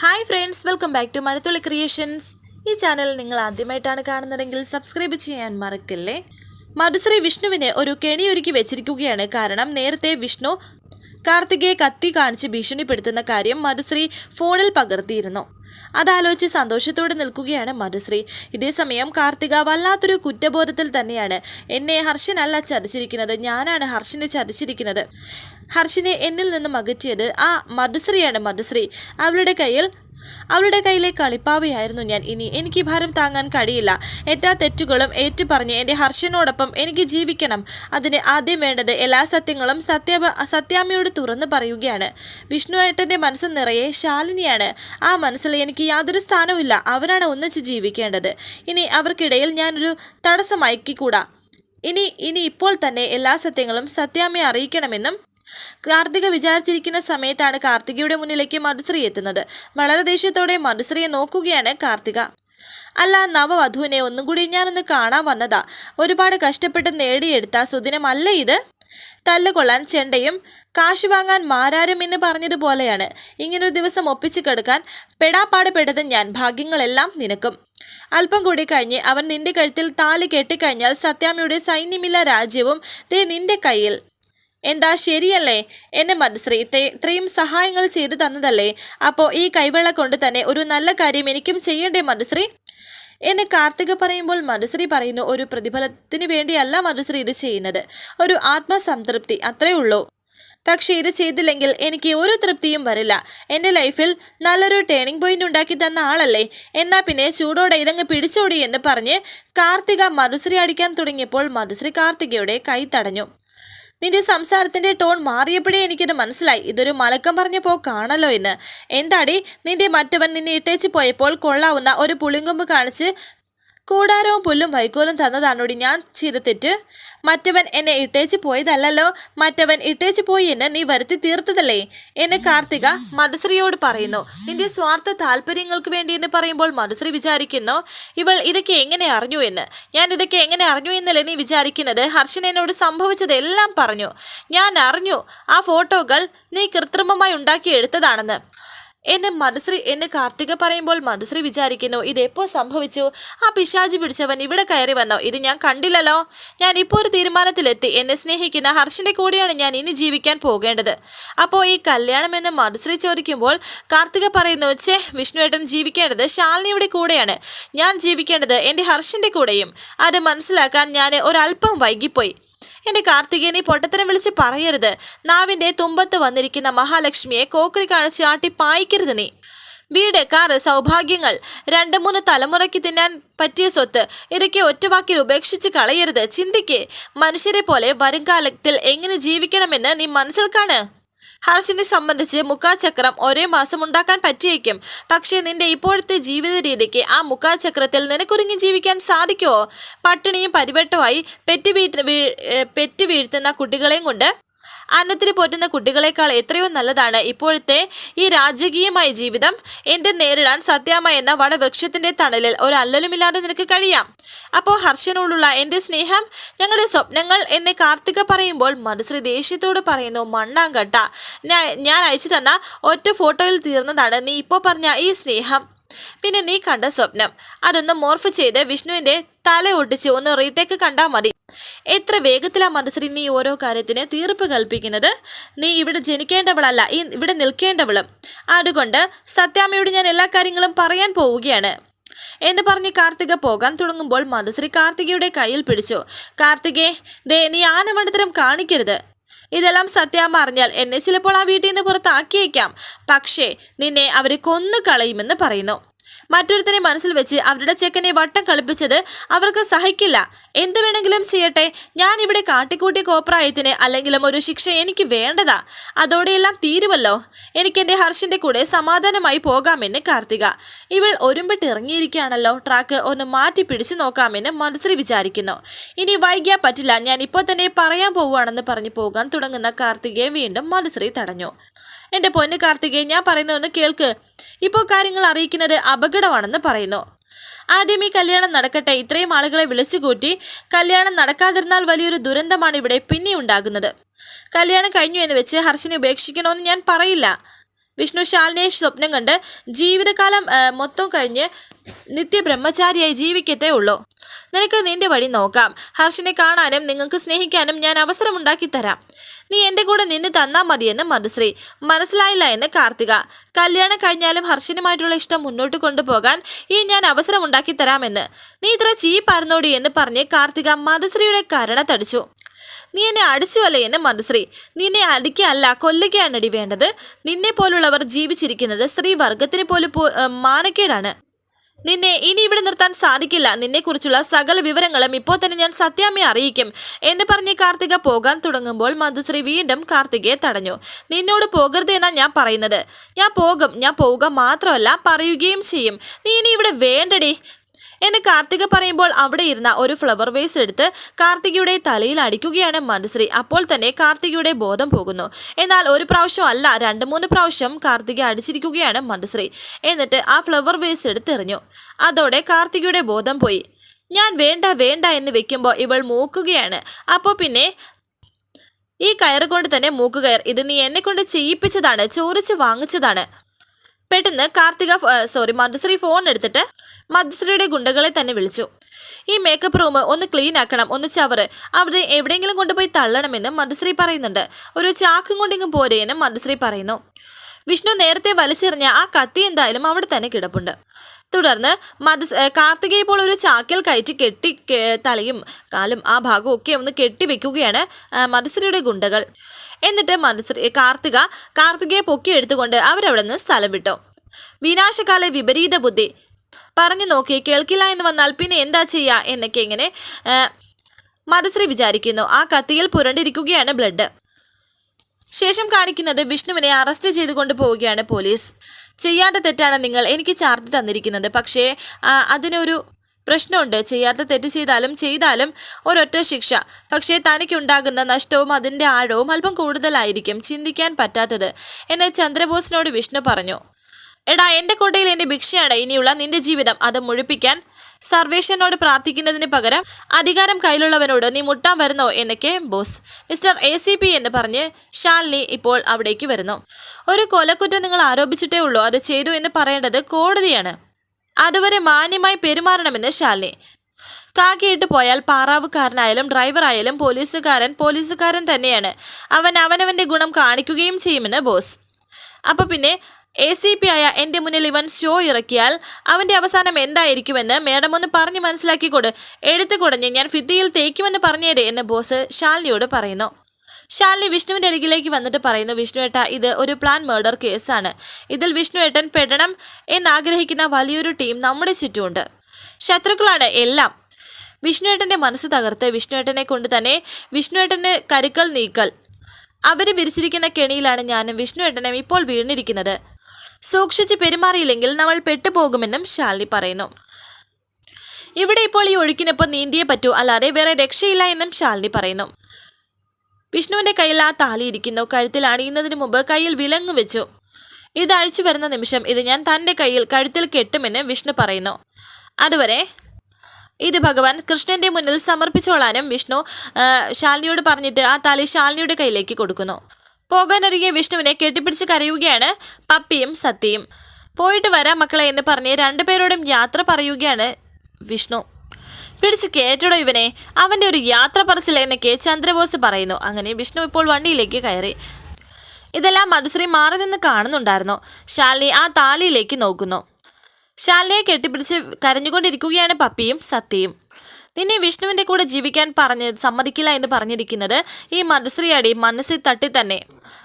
Hi friends welcome back to Mazhathulli creations ഈ channel നിങ്ങൾ ആദ്യമായിട്ടാണ് കാണുന്നതെങ്കിൽ സബ്സ്ക്രൈബ് ചെയ്യാൻ മറക്കല്ലേ? മധുശ്രീ വിഷ്ണുവിനെ ഒരു കെണിയൊരുക്കി വെച്ചിരിക്കുകയാണ്. കാരണം നേരത്തെ വിഷ്ണു കാർത്തികയെ കത്തി കാണിച്ച് ഭീഷണിപ്പെടുത്തുന്ന കാര്യം മധുശ്രീ ഫോണിൽ പകർത്തിയിരുന്നു. അതാലോചിച്ച് സന്തോഷത്തോടെ നിൽക്കുകയാണ് മധുശ്രീ. ഇതേസമയം കാർത്തിക വല്ലാത്തൊരു കുറ്റബോധത്തിൽ തന്നെയാണ്. എന്നെ ഹർഷനല്ല ചതിച്ചിരിക്കുന്നത് ഞാനാണ് ഹർഷനെ ചതിച്ചിരിക്കുന്നത്. ഹർഷിനെ എന്നിൽ നിന്നും അകറ്റിയത് ആ മധുശ്രീയാണ് മധുശ്രീ. അവളുടെ കയ്യിൽ അവളുടെ കയ്യിലെ കളിപ്പാവയായിരുന്നു ഞാൻ. ഇനി എനിക്ക് ഭാരം താങ്ങാൻ കഴിയില്ല. എല്ലാ തെറ്റുകളും ഏറ്റുപറഞ്ഞ് എന്റെ ഹർഷനോടൊപ്പം എനിക്ക് ജീവിക്കണം. അതിന് ആദ്യം വേണ്ടത് എല്ലാ സത്യങ്ങളും സത്യ സത്യാമ്മയോട് തുറന്നു പറയുകയാണ്. വിഷ്ണുവേട്ടന്റെ മനസ്സ് നിറയെ ശാലിനിയാണ്. ആ മനസ്സിൽ എനിക്ക് യാതൊരു സ്ഥാനവുമില്ല. അവരാണ് ഒന്നിച്ച് ജീവിക്കേണ്ടത്. ഇനി അവർക്കിടയിൽ ഞാനൊരു തടസ്സമയക്കിക്കൂടാ ഇനി ഇനി ഇപ്പോൾ തന്നെ എല്ലാ സത്യങ്ങളും സത്യാമ്മയെ അറിയിക്കണമെന്നും കാർത്തിക വിചാരിച്ചിരിക്കുന്ന സമയത്താണ് കാർത്തികയുടെ മുന്നിലേക്ക് മധുശ്രീ എത്തുന്നത്. വളരെ ദേഷ്യത്തോടെ മധുശ്രീയെ നോക്കുകയാണ് കാർത്തിക. അല്ല നവവധുവിനെ ഒന്നും കൂടി ഞാനൊന്ന് കാണാൻ വന്നതാ. ഒരുപാട് കഷ്ടപ്പെട്ട് നേടിയെടുത്ത സുദിനമല്ല ഇത്? തല്ലുകൊള്ളാൻ ചെണ്ടയും കാശ് വാങ്ങാൻ മാരാരും എന്ന് പറഞ്ഞതുപോലെയാണ്. ഇങ്ങനൊരു ദിവസം ഒപ്പിച്ചു കിടക്കാൻ പെടാപ്പാട് ഞാൻ. ഭാഗ്യങ്ങളെല്ലാം നിനക്കും. അല്പം കൂടി കഴിഞ്ഞ് അവൻ നിന്റെ കഴുത്തിൽ താലി കെട്ടിക്കഴിഞ്ഞാൽ സത്യാമ്മയുടെ സൈന്യമില്ല രാജ്യവും ദേ നിന്റെ കയ്യിൽ. എന്താ ശരിയല്ലേ? എന്നെ മനസ്ശ്രീ ഇത്രയും സഹായങ്ങൾ ചെയ്തു തന്നതല്ലേ? അപ്പോൾ ഈ കൈവെള്ള കൊണ്ട് തന്നെ ഒരു നല്ല കാര്യം എനിക്കും ചെയ്യണ്ടേ മനസ്ശ്രീ എന്നെ കാർത്തിക പറയുമ്പോൾ മധുശ്രീ പറയുന്നു ഒരു പ്രതിഫലത്തിന് വേണ്ടിയല്ല മധുശ്രീ ഇത് ചെയ്യുന്നത്. ഒരു ആത്മസംതൃപ്തി അത്രേ ഉള്ളൂ. പക്ഷേ ഇത് ചെയ്തില്ലെങ്കിൽ എനിക്ക് ഒരു തൃപ്തിയും വരില്ല. എന്റെ ലൈഫിൽ നല്ലൊരു ടേണിംഗ് പോയിന്റ് ഉണ്ടാക്കി തന്ന ആളല്ലേ? എന്നാ പിന്നെ ചൂടോടെ ഇതങ്ങ് പിടിച്ചോടി എന്ന് പറഞ്ഞ് കാർത്തിക മധുശ്രീ അടിക്കാൻ തുടങ്ങിയപ്പോൾ മധുശ്രീ കാർത്തികയുടെ കൈ തടഞ്ഞു. നിന്റെ സംസാരത്തിന്റെ ടോൺ മാറിയപ്പോഴേ എനിക്കിത് മനസ്സിലായി. ഇതൊരു മലക്കം പറഞ്ഞ പോക്കാണല്ലോ എന്ന്. എന്താടി? നിന്റെ മറ്റവൻ നിന്നെ ഇട്ടേച്ച് പോയപ്പോൾ കൊള്ളാവുന്ന ഒരു പുളിങ്കൊമ്പ് കാണിച്ച് കൂടാരവും പുല്ലും വൈക്കോലും തന്നതാണോടി ഞാൻ ചെയ്ത തെറ്റ്? മറ്റവൻ എന്നെ ഇട്ടേച്ച് പോയതല്ലല്ലോ. മറ്റവൻ ഇട്ടേച്ച് പോയി എന്നെ നീ വരുത്തി തീർത്തതല്ലേ? എന്നെ കാർത്തിക മധുശ്രീയോട് പറയുന്നു. നിന്റെ സ്വാർത്ഥ താല്പര്യങ്ങൾക്ക് വേണ്ടി എന്ന് പറയുമ്പോൾ മധുശ്രീ വിചാരിക്കുന്നു ഇവൾ ഇതൊക്കെ എങ്ങനെ അറിഞ്ഞു എന്ന്? ഞാൻ ഇതൊക്കെ എങ്ങനെ അറിഞ്ഞു എന്നല്ലേ നീ വിചാരിക്കുന്നത്? ഹർഷൻ എന്നോട് സംഭവിച്ചതെല്ലാം പറഞ്ഞു. ഞാൻ അറിഞ്ഞു. ആ ഫോട്ടോകൾ നീ കൃത്രിമമായി ഉണ്ടാക്കി എടുത്തതാണെന്ന്. എന്നെ മധുശ്രീ എന്നെ കാർത്തിക പറയുമ്പോൾ മധുശ്രീ വിചാരിക്കുന്നു ഇത് എപ്പോൾ സംഭവിച്ചു? ആ പിശാജി പിടിച്ചവൻ ഇവിടെ കയറി വന്നോ? ഇത് ഞാൻ കണ്ടില്ലല്ലോ. ഞാൻ ഇപ്പോൾ ഒരു തീരുമാനത്തിലെത്തി. എന്നെ സ്നേഹിക്കുന്ന ഹർഷിന്റെ കൂടെയാണ് ഞാൻ ഇനി ജീവിക്കാൻ പോകേണ്ടത്. അപ്പോൾ ഈ കല്യാണം എന്ന് മധുശ്രീ ചോദിക്കുമ്പോൾ കാർത്തിക പറയുന്നു ചേ വിഷ്ണുവേട്ടൻ ജീവിക്കേണ്ടത് ശാലിനിയുടെ കൂടെയാണ്. ഞാൻ ജീവിക്കേണ്ടത് എന്റെ ഹർഷിന്റെ കൂടെയും. അത് മനസ്സിലാക്കാൻ ഞാൻ ഒരല്പം വൈകിപ്പോയി. എന്റെ കാർത്തികേനെ പൊട്ടത്തരം വിളിച്ച് പറയരുത്. നാവിന്റെ തുമ്പത്ത് വന്നിരിക്കുന്ന മഹാലക്ഷ്മിയെ കോക്കറി കാണിച്ച് ആട്ടി പായിക്കരുത് നീ. വീട് കാറ് സൗഭാഗ്യങ്ങൾ. രണ്ട് മൂന്ന് തലമുറയ്ക്ക് തിന്നാൻ പറ്റിയ സ്വത്ത് ഇതൊക്കെ ഒറ്റവാക്കിൽ ഉപേക്ഷിച്ച് കളയരുത്. ചിന്തിക്കേ. മനുഷ്യരെ പോലെ വരും കാലത്തിൽ എങ്ങനെ ജീവിക്കണമെന്ന് നീ മനസ്സിൽ കാണ്. ഹർഷിനെ സംബന്ധിച്ച് മുക്കാചക്രം ഒരേ മാസം ഉണ്ടാക്കാൻ പറ്റിയേക്കും. പക്ഷേ നിന്റെ ഇപ്പോഴത്തെ ജീവിത രീതിക്ക് ആ മുക്കാചക്രത്തിൽ നിനക്കൊരുങ്ങി ജീവിക്കാൻ സാധിക്കുമോ പട്ടിണിയും പരിവട്ടമായി പെറ്റ് വീട്ട് വീ- പെറ്റ് വീഴ്ത്തുന്ന കുട്ടികളെയും കൊണ്ട് അന്നത്തിന് പോറ്റുന്ന കുട്ടികളെക്കാൾ എത്രയോ നല്ലതാണ് ഇപ്പോഴത്തെ ഈ രാജകീയമായ ജീവിതം എന്റെ നേരിടാൻ സത്യാമ എന്ന വടവൃക്ഷത്തിന്റെ തണലിൽ ഒരു അല്ലലുമില്ലാതെ നിനക്ക് കഴിയാം. അപ്പോൾ ഹർഷനോടുള്ള എന്റെ സ്നേഹം ഞങ്ങളുടെ സ്വപ്നങ്ങൾ എന്നെ കാർത്തിക പറയുമ്പോൾ മനസ്സിൽ ദേഷ്യത്തോട് പറയുന്നു മണ്ണാങ്കട്ട ഞാൻ അയച്ചു തന്ന ഒറ്റ ഫോട്ടോയിൽ തീർന്നതാണ് നീ ഇപ്പോ പറഞ്ഞ ഈ സ്നേഹം. പിന്നെ നീ കണ്ട സ്വപ്നം അതൊന്ന് മോർഫ് ചെയ്ത് വിഷ്ണുവിന്റെ തല ഒട്ടിച്ച് ഒന്ന് റീടേക്ക് കണ്ടാൽ മതി. എത്ര വേഗത്തിലാ മനസ്സിൽ നീ ഓരോ കാര്യത്തിന് തീർപ്പ് കൽപ്പിക്കുന്നത്? നീ ഇവിടെ ജനിക്കേണ്ടവളല്ല ഈ ഇവിടെ നിൽക്കേണ്ടവളും. അതുകൊണ്ട് സത്യാമ്മയോട് ഞാൻ എല്ലാ കാര്യങ്ങളും പറയാൻ പോവുകയാണ്. എന്ന് പറഞ്ഞ് കാർത്തിക പോകാൻ തുടങ്ങുമ്പോൾ മനസ്സിൽ കാർത്തികയുടെ കയ്യിൽ പിടിച്ചു. കാർത്തികേ ദേ നീ ആനമണ്ടത്തരം കാണിക്കരുത്. ഇതെല്ലാം സത്യാമ്മ അറിഞ്ഞാൽ എന്നെ ചിലപ്പോൾ ആ വീട്ടിൽ നിന്ന് പുറത്താക്കിയേക്കാം. പക്ഷേ നിന്നെ അവർ കൊന്നു കളയുമെന്ന് പറയുന്നു. മറ്റൊരുത്തനെ മനസ്സിൽ വെച്ച് അവരുടെ ചെക്കനെ വട്ടം കളിപ്പിച്ചത് അവർക്ക് സഹിക്കില്ല. എന്ത് വേണമെങ്കിലും ചെയ്യട്ടെ. ഞാൻ ഇവിടെ കാട്ടിക്കൂട്ടിയ കോപ്രായത്തിന് അല്ലെങ്കിലും ഒരു ശിക്ഷ എനിക്ക് വേണ്ടതാ. അതോടെയെല്ലാം തീരുമല്ലോ. എനിക്ക് എന്റെ ഹർഷിന്റെ കൂടെ സമാധാനമായി പോകാമെന്ന് കാർത്തിക. ഇവൾ ഒരുമ്പിട്ട് ഇറങ്ങിയിരിക്കുകയാണല്ലോ. ട്രാക്ക് ഒന്ന് മാറ്റി പിടിച്ചു നോക്കാമെന്ന് മനസ്സിൽ വിചാരിക്കുന്നു. ഇനി വൈകിയാ പറ്റില്ല. ഞാൻ ഇപ്പോൾ തന്നെ പറയാൻ പോവുകയാണെന്ന് പറഞ്ഞു പോകാൻ തുടങ്ങുന്ന കാർത്തികയെ വീണ്ടും മനസ്സിൽ തടഞ്ഞു. എന്റെ പൊന്ന് കാർത്തികയെ ഞാൻ പറയുന്നതൊന്ന് കേൾക്ക്. ഇപ്പോൾ കാര്യങ്ങൾ അറിയിക്കുന്നത് അപകടമാണെന്ന് പറയുന്നു. ആദ്യം ഈ കല്യാണം നടക്കട്ടെ ഇത്രയും ആളുകളെ വിളിച്ചുകൂട്ടി കല്യാണം നടക്കാതിരുന്നാൽ വലിയൊരു ദുരന്തമാണ് ഇവിടെ പിന്നെ ഉണ്ടാകുന്നത്. കല്യാണം കഴിഞ്ഞു എന്ന് വെച്ച് ഹർഷിനെ ഉപേക്ഷിക്കണമെന്ന് ഞാൻ പറയില്ല. വിഷ്ണു ശാലിനെ സ്വപ്നം കണ്ട് ജീവിതകാലം മൊത്തം കഴിഞ്ഞ് നിത്യബ്രഹ്മചാരിയായി ജീവിക്കത്തേ ഉള്ളൂ. നിനക്ക് നിന്റെ വഴി നോക്കാം. ഹർഷിനെ കാണാനും നിങ്ങൾക്ക് സ്നേഹിക്കാനും ഞാൻ അവസരമുണ്ടാക്കി തരാം. നീ എന്റെ കൂടെ നിന്ന് തന്നാ മതിയെന്ന് മധുശ്രീ. മനസ്സിലായില്ല എന്ന് കാർത്തിക. കല്യാണം കഴിഞ്ഞാലും ഹർഷനുമായിട്ടുള്ള ഇഷ്ടം മുന്നോട്ട് കൊണ്ടുപോകാൻ ഈ ഞാൻ അവസരമുണ്ടാക്കി തരാമെന്ന്. നീ ഇത്ര ചീപ്പായിരുന്നോടി എന്ന് പറഞ്ഞ് കാർത്തിക മധുശ്രീയുടെ കരണ തടിച്ചു. നീ എന്നെ അടിച്ചു അല്ലേ എന്ന് മധുശ്രീ. നിന്നെ അടിക്കല്ല കൊല്ലുകയാണടി വേണ്ടത്. നിന്നെ പോലുള്ളവർ ജീവിച്ചിരിക്കുന്നത് സ്ത്രീ വർഗത്തിന് പോലും മാനക്കേടാണ്. നിന്നെ ഇനി ഇവിടെ നിർത്താൻ സാധിക്കില്ല. നിന്നെക്കുറിച്ചുള്ള സകല വിവരങ്ങളും ഇപ്പോൾ തന്നെ ഞാൻ സത്യാമ്മയെ അറിയിക്കും. എന്ന് പറഞ്ഞ് കാർത്തിക പോകാൻ തുടങ്ങുമ്പോൾ മധുശ്രീ വീണ്ടും കാർത്തികയെ തടഞ്ഞു. നിന്നോട് പോകരുത് എന്നാ ഞാൻ പറയുന്നത്. ഞാൻ പോകും. ഞാൻ പോവുക മാത്രമല്ല പറയുകയും ചെയ്യും. നീ ഇനി ഇവിടെ വേണ്ടടി. എന്ന് കാർത്തിക പറയുമ്പോൾ അവിടെ ഇരുന്ന ഒരു ഫ്ലവർ വേസ് എടുത്ത് കാർത്തികയുടെ തലയിൽ അടിക്കുകയാണ് മനുശ്രീ അപ്പോൾ തന്നെ കാർത്തികയുടെ ബോധം പോകുന്നു. എന്നാൽ ഒരു പ്രാവശ്യം അല്ല രണ്ട് മൂന്ന് പ്രാവശ്യം കാർത്തിക അടിച്ചിരിക്കുകയാണ് മനുശ്രീ എന്നിട്ട് ആ ഫ്ലവർ വേസ് എടുത്തെറിഞ്ഞു അതോടെ കാർത്തികയുടെ ബോധം പോയി. ഞാൻ വേണ്ട വേണ്ട എന്ന് വെക്കുമ്പോൾ ഇവൾ മൂക്കുകയാണ്. അപ്പോൾ പിന്നെ ഈ കയറ് കൊണ്ട് തന്നെ മൂക്കുകയർ ഇത് നീ എന്നെ കൊണ്ട് ചെയ്യിപ്പിച്ചതാണ് ചോറിച്ച് വാങ്ങിച്ചതാണ്. പെട്ടെന്ന് കാർത്തിക സോറി മധുശ്രീ ഫോൺ എടുത്തിട്ട് മധുശ്രീയുടെ ഗുണ്ടകളെ തന്നെ വിളിച്ചു. ഈ മേക്കപ്പ് റൂം ഒന്ന് ക്ലീൻ ആക്കണം ഒന്ന് ചവറ്. അവിടെ എവിടെയെങ്കിലും കൊണ്ടുപോയി തള്ളണമെന്ന് മധുശ്രീ പറയുന്നുണ്ട്. ഒരു ചാക്കും കൊണ്ടെങ്കിലും പോരേന്നും മധുശ്രീ പറയുന്നു. വിഷ്ണു നേരത്തെ വലിച്ചെറിഞ്ഞ ആ കത്തി എന്തായാലും അവിടെ തന്നെ കിടപ്പുണ്ട്. തുടർന്ന് മധു കാർത്തികയെ ഇപ്പോൾ ഒരു ചാക്കിൽ കയറ്റി കെട്ടി തലയും കാലും ആ ഭാഗവും ഒക്കെ ഒന്ന് കെട്ടിവെക്കുകയാണ് മധുശ്രീയുടെ ഗുണ്ടകൾ. എന്നിട്ട് മധുശ്രീ കാർത്തിക കാർത്തികയെ പൊക്കിയെടുത്തുകൊണ്ട് അവരവിടെ നിന്ന് സ്ഥലം വിട്ടു. വിനാശകാല വിപരീത ബുദ്ധി. പറഞ്ഞു നോക്കി കേൾക്കില്ല എന്ന് വന്നാൽ പിന്നെ എന്താ ചെയ്യുക എന്നൊക്കെ ഇങ്ങനെ മധുശ്രീ വിചാരിക്കുന്നു. ആ കത്തിയിൽ പുരണ്ടിരിക്കുകയാണ് ബ്ലഡ്. ശേഷം കാണിക്കുന്നത് വിഷ്ണുവിനെ അറസ്റ്റ് ചെയ്തുകൊണ്ട് പോവുകയാണ് പോലീസ്. ചെയ്യാത്ത തെറ്റാണ് നിങ്ങൾ എനിക്ക് ചാർജ് തന്നിരിക്കുന്നത്. പക്ഷേ അതിനൊരു പ്രശ്നമുണ്ട്. ചെയ്യാത്ത തെറ്റ് ചെയ്താലും ചെയ്താലും ഒരൊറ്റ ശിക്ഷ. പക്ഷേ തനിക്കുണ്ടാകുന്ന നഷ്ടവും അതിന്റെ ആഴവും അല്പം കൂടുതലായിരിക്കും ചിന്തിക്കാൻ പറ്റാത്തത്. എന്നെ ചന്ദ്രബോസിനോട് വിഷ്ണു പറഞ്ഞു. എടാ എന്റെ കോട്ടയിൽ എന്റെ ഭിക്ഷയാണ് ഇനിയുള്ള നിന്റെ ജീവിതം. അത് മുഴിപ്പിക്കാൻ സർവേശ്വരനോട് പ്രാർത്ഥിക്കുന്നതിന് പകരം അധികാരം കയ്യിലുള്ളവനോട് നീ മുട്ടാൻ വരുന്നോ എന്നൊക്കെ boss. Mister A C P എന്ന് പറഞ്ഞ് ഷാലിനി ഇപ്പോൾ അവിടേക്ക് വരുന്നു. ഒരു കൊലക്കുറ്റം നിങ്ങൾ ആരോപിച്ചിട്ടേ ഉള്ളൂ. അത് ചെയ്തു എന്ന് പറയേണ്ടത് കോടതിയാണ്. അതുവരെ മാന്യമായി പെരുമാറണമെന്ന് ഷാലിനി കാക്കിയിട്ട് പോയാൽ പാറാവുകാരനായാലും ഡ്രൈവറായാലും പോലീസുകാരൻ പോലീസുകാരൻ തന്നെയാണ്. അവൻ അവനവന്റെ ഗുണം കാണിക്കുകയും ചെയ്യുമെന്ന് ബോസ്. അപ്പോൾ പിന്നെ എ സി പി ആയ എന്റെ മുന്നിൽ ഇവൻ ഷോ ഇറക്കിയാൽ അവന്റെ അവസാനം എന്തായിരിക്കുമെന്ന് മേഡം ഒന്ന് പറഞ്ഞ് മനസ്സിലാക്കിക്കൊട് എടുത്തു കുടഞ്ഞ് ഞാൻ ഫിത്തിയിൽ തേക്കുമെന്ന് പറഞ്ഞേരെ എന്ന് ബോസ് ശാലിനിയോട് പറയുന്നു. ശാലിനി വിഷ്ണുവിന്റെ അരികിലേക്ക് വന്നിട്ട് പറയുന്നു വിഷ്ണുവേട്ട ഇത് ഒരു പ്ലാൻ മേർഡർ കേസാണ് ഇതിൽ വിഷ്ണുവേട്ടൻ പെടണം എന്നാഗ്രഹിക്കുന്ന വലിയൊരു ടീം നമ്മുടെ ചുറ്റുമുണ്ട്. ശത്രുക്കളാണ് എല്ലാം. വിഷ്ണുവേട്ടന്റെ മനസ്സ് തകർത്ത് വിഷ്ണുവേട്ടനെ കൊണ്ട് തന്നെ വിഷ്ണുവേട്ടന് കരുക്കൽ നീക്കൽ. അവർ വിരിച്ചിരിക്കുന്ന കെണിയിലാണ് ഞാനും വിഷ്ണുവേട്ടനും ഇപ്പോൾ വീണിരിക്കുന്നത്. സൂക്ഷിച്ച് പെരുമാറിയില്ലെങ്കിൽ നമ്മൾ പെട്ടുപോകുമെന്നും ശാലിനി പറയുന്നു. ഇവിടെ ഇപ്പോൾ ഈ ഒഴുക്കിനൊപ്പം നീന്തിയേ പറ്റൂ അല്ലാതെ വേറെ രക്ഷയില്ല എന്നും ശാലിനി പറയുന്നു. വിഷ്ണുവിന്റെ കയ്യിൽ ആ താലി ഇരിക്കുന്നു. കഴുത്തിൽ അണിയുന്നതിന് മുമ്പ് കയ്യിൽ വിലങ്ങു വെച്ചു. ഇത് അഴിച്ചു വരുന്ന നിമിഷം ഇത് ഞാൻ തന്റെ കയ്യിൽ കഴുത്തിൽ കെട്ടുമെന്ന് വിഷ്ണു പറയുന്നു. അതുവരെ ഇത് ഭഗവാൻ കൃഷ്ണന്റെ മുന്നിൽ സമർപ്പിച്ചോളാനും വിഷ്ണു ശാലിനിയോട് പറഞ്ഞിട്ട് ആ താലി ശാലിനിയുടെ കയ്യിലേക്ക് കൊടുക്കുന്നു. പോകാനൊരുങ്ങിയ വിഷ്ണുവിനെ കെട്ടിപ്പിടിച്ച് കരയുകയാണ് പപ്പിയും സത്യയും. പോയിട്ട് വരാം മക്കളെ എന്ന് പറഞ്ഞ് രണ്ടുപേരോടും യാത്ര പറയുകയാണ് വിഷ്ണു. പിടിച്ച് കേറ്റടോ ഇവനെ. അവന്റെ ഒരു യാത്ര പറച്ചില്ല എന്നൊക്കെ ചന്ദ്രബോസ് പറയുന്നു. അങ്ങനെ വിഷ്ണു ഇപ്പോൾ വണ്ടിയിലേക്ക് കയറി. ഇതെല്ലാം മധുശ്രീ മാറി നിന്ന് കാണുന്നുണ്ടായിരുന്നു. ശാലിനി ആ താലിയിലേക്ക് നോക്കുന്നു. ശാലിനിയെ കെട്ടിപ്പിടിച്ച് കരഞ്ഞുകൊണ്ടിരിക്കുകയാണ് പപ്പിയും സത്യയും. നിന്നെ വിഷ്ണുവിന്റെ കൂടെ ജീവിക്കാൻ പറഞ്ഞ് സമ്മതിക്കില്ല എന്ന് പറഞ്ഞിരിക്കുന്നത് ഈ മധുശ്രീയടി മനസ്സിൽ തട്ടി തന്നെ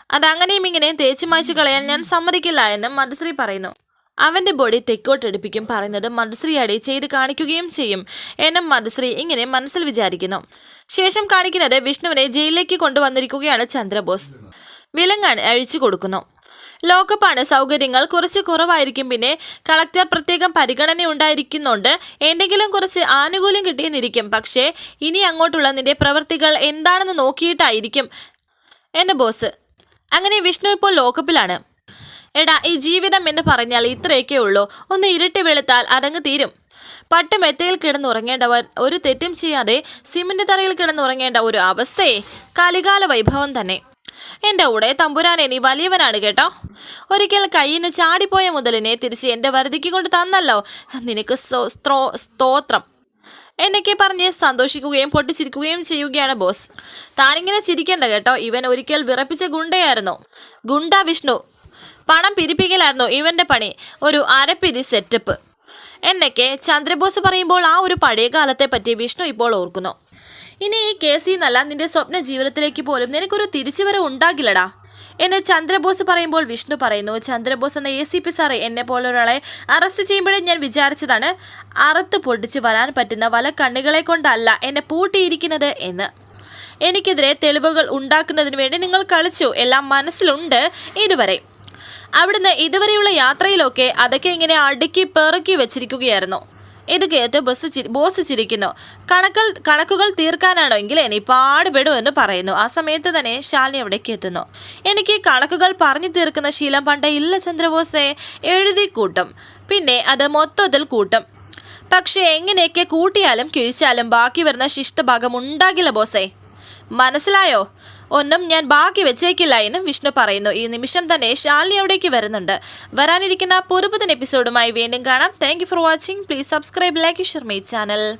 അതങ്ങനെയും ഇങ്ങനെയും തേച്ചു മായ്ച്ചു കളയാൻ ഞാൻ സമ്മതിക്കില്ല എന്ന് മധുശ്രീ പറയുന്നു. അവന്റെ ബോഡി തെക്കോട്ടെടുപ്പിക്കും പറയുന്നത് മധുശ്രീയാടി ചെയ്ത് കാണിക്കുകയും ചെയ്യും എന്നും മധുശ്രീ ഇങ്ങനെ മനസ്സിൽ വിചാരിക്കുന്നു. ശേഷം കാണിക്കുന്നത് വിഷ്ണുവിനെ ജയിലിലേക്ക് കൊണ്ടുവന്നിരിക്കുകയാണ് ചന്ദ്രബോസ്. വിലങ്ങാണ് അഴിച്ചു കൊടുക്കുന്നു. ലോക്കപ്പാണ് സൗകര്യങ്ങൾ കുറച്ച് കുറവായിരിക്കും പിന്നെ കളക്ടർ പ്രത്യേകം പരിഗണന ഉണ്ടായിരിക്കുന്നുണ്ട്. എന്തെങ്കിലും കുറച്ച് ആനുകൂല്യം കിട്ടിയെന്നിരിക്കും. പക്ഷേ ഇനി അങ്ങോട്ടുള്ള നിന്റെ പ്രവൃത്തികൾ എന്താണെന്ന് നോക്കിയിട്ടായിരിക്കും. എന്റെ ബോസ് അങ്ങനെ വിഷ്ണു ഇപ്പോൾ ലോക്കപ്പിലാണ് എടാ ഈ ജീവിതം എന്ന് പറഞ്ഞാൽ ഇത്രയൊക്കെ ഉള്ളൂ. ഒന്ന് ഇരുട്ടി വെളുത്താൽ അതങ്ങ് തീരും. പട്ട് മെത്തയിൽ കിടന്നുറങ്ങേണ്ടവർ ഒരു തെറ്റും ചെയ്യാതെ സിമന്റ് തറയിൽ കിടന്നുറങ്ങേണ്ട ഒരു അവസ്ഥയെ കലികാല വൈഭവം തന്നെ. എന്റെ കൂടെ തമ്പുരാനെ നീ വലിയവനാണ് കേട്ടോ. ഒരിക്കൽ കയ്യിന് ചാടിപ്പോയ മുതലിനെ തിരിച്ച് എന്റെ വരുതിക്ക് കൊണ്ട് തന്നല്ലോ. നിനക്ക് സ്തോത്രം. എന്നൊക്കെ പറഞ്ഞ് സന്തോഷിക്കുകയും പൊട്ടിച്ചിരിക്കുകയും ചെയ്യുകയാണ് ബോസ്. താനിങ്ങനെ ചിരിക്കേണ്ട കേട്ടോ. ഇവൻ ഒരിക്കൽ വിറപ്പിച്ച ഗുണ്ടയായിരുന്നു. ഗുണ്ട വിഷ്ണു. പണം പിരിപ്പിക്കലായിരുന്നു ഇവന്റെ പണി. ഒരു അരപ്പിരി സെറ്റപ്പ് എന്നൊക്കെ ചന്ദ്രബോസ് പറയുമ്പോൾ ആ ഒരു പഴയ കാലത്തെ പറ്റി വിഷ്ണു ഇപ്പോൾ ഓർക്കുന്നു. ഇനി ഈ കേസിൽ നിന്നല്ല നിന്റെ സ്വപ്ന ജീവിതത്തിലേക്ക് പോലും നിനക്കൊരു തിരിച്ചുവരവ് ഉണ്ടാകില്ലടാ. എന്നെ ചന്ദ്രബോസ് പറയുമ്പോൾ വിഷ്ണു പറയുന്നു. ചന്ദ്രബോസ് എന്ന എ സി പി സാറെ എന്നെ പോലൊരാളെ അറസ്റ്റ് ചെയ്യുമ്പോഴേ ഞാൻ വിചാരിച്ചതാണ് അറുത്ത് പൊട്ടിച്ച് വരാൻ പറ്റുന്ന വല കണ്ണുകളെ കൊണ്ടല്ല എന്നെ പൂട്ടിയിരിക്കുന്നത് എന്ന്. എനിക്കെതിരെ തെളിവുകൾ ഉണ്ടാക്കുന്നതിന് വേണ്ടി നിങ്ങൾ കളിച്ചു. എല്ലാം മനസ്സിലുണ്ട് ഇതുവരെ. അവിടുന്ന് ഇതുവരെയുള്ള യാത്രയിലൊക്കെ അതൊക്കെ ഇങ്ങനെ അടുക്കി പെറുക്കി വെച്ചിരിക്കുകയായിരുന്നു. ഇത് കേട്ട് ബസ് ചിരി ബോസ് ചിരിക്കുന്നു. കണക്കൽ കണക്കുകൾ തീർക്കാനാണോ എങ്കിൽ ഇനി പാടുപെടുമെന്ന് പറയുന്നു. ആ സമയത്ത് തന്നെ ശാലിനി അവിടേക്ക് എത്തുന്നു. എനിക്ക് കണക്കുകൾ പറഞ്ഞു തീർക്കുന്ന ശീലം പണ്ടേ ഇല്ല ചന്ദ്രബോസെ. എഴുതി കൂട്ടും. പിന്നെ അത് മൊത്തത്തിൽ കൂട്ടും. പക്ഷേ എങ്ങനെയൊക്കെ കൂട്ടിയാലും കിഴിച്ചാലും ബാക്കി വരുന്ന ശിഷ്ടഭാഗം ഉണ്ടാകില്ല ബോസേ. മനസ്സിലായോ? ഒന്നും ഞാൻ ബാക്കി വെച്ചേക്കില്ല എന്നും വിഷ്ണു പറയുന്നു. ഈ നിമിഷം തന്നെ ശാലിനി അവിടേക്ക് വരുന്നുണ്ട്. വരാനിരിക്കുന്ന പുതുപുതൻ എപ്പിസോഡുമായി വീണ്ടും കാണാം. Thank for watching please subscribe like share channel